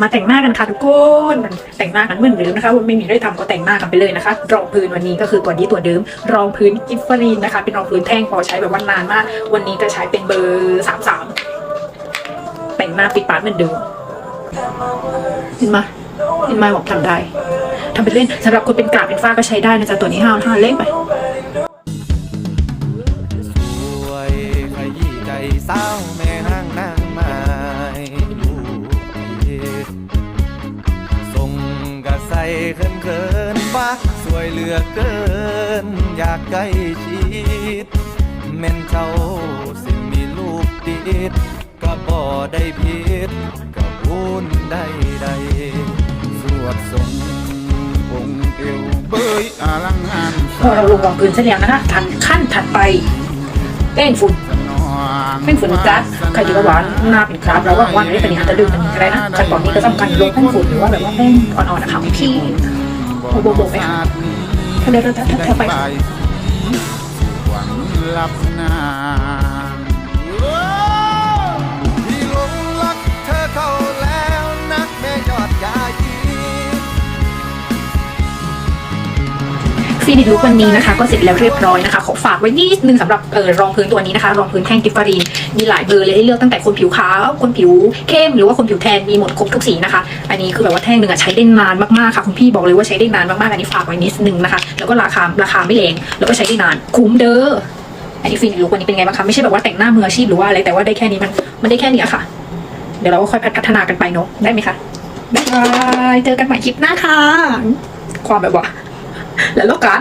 มาแต่งหน้ากันค่ะทุกคนแต่งหน้ากันเหมือนเดิมนะคะไม่มีอะไรทำก็แต่งหน้ากันไปเลยนะคะรองพื้นวันนี้ก็คือตัวนี้ตัวเดิม รองพื้นกิฟฟรีนนะคะ เป็นรองพื้นแท่งพอใช้แบบว่านานมาก วันนี้จะใช้เป็นเบอร์สามสามแต่งหน้าปิดปากเหมือนเดิมเห็นไหมเห็นไหมบอกทำได้ทำไปเล่นสำหรับคนเป็นกราบเป็นฝ้าก็ใช้ได้นะจ๊ะตัวนี้ห้าห้าเล่นไปสวยขยี้ใจสาว เขินเขินๆฟ้าสวยเหลือเกิน อยากใกล้ชิดแม่นเจ้าสิมีลูกติดก็บ่ได้ผิดก็บุญได้ใดสวดทรงองเอวเบยอลังงานพอเราลงรองพื้นเสร็จแล้วนะคะทันขั้นถัดไป แป้งฝุ่น แป้งฝุ่นกราฟใครจะว่าหวานหน้าเป็นกราฟแล้วว่างวันนี้เป็นอย่างจะดื่มเป็นอะไรนะขั้นตอนนี้ก็สำคัญลงแป้งฝุ่นหรือว่าแบบว่าแป้งอ่อนๆนะคะพี่โบโบไปค่ะถ้าเดี๋ยวถ้าถ้าถ้าไปหวังลับนา ฟินิชลุกวันนี้นะคะ ก็เสร็จแล้วเรียบร้อยนะคะขอฝากไว้นิดนึงสำหรับเออรองพื้นตัวนี้นะคะ รองพื้นแท่งกิฟฟารีนมีหลายเบอร์เลยให้เลือกตั้งแต่คนผิวขาวคนผิวเข้มหรือว่าคนผิวแทนมีหมดครบทุกสีนะคะ อันนี้คือแบบว่าแท่งหนึ่งอะใช้ได้นานมากๆค่ะคุณพี่บอกเลยว่าใช้ได้นานมากๆอันนี้ฝากไว้นิดนึงนะคะ แล้วก็ราคาราคาไม่แรงแล้วก็ใช้ได้นานคุ้มเด้ออันนี้ฟินิชลุกวันนี้เป็นไงบ้างคะไม่ใช่แบบว่าแต่งหน้ามืออาชีพหรือว่าอะไรแต่ว่าได้แค่นี้มันมันได้แค่นี้ค่ะ เดี๋ยวเราก็ค่อยพัฒนากันไปเนาะได้ไหมคะบ๊ายบายเจอกันใหม่คลิปหน้าค่ะความแบบว่า แล้วโลกัส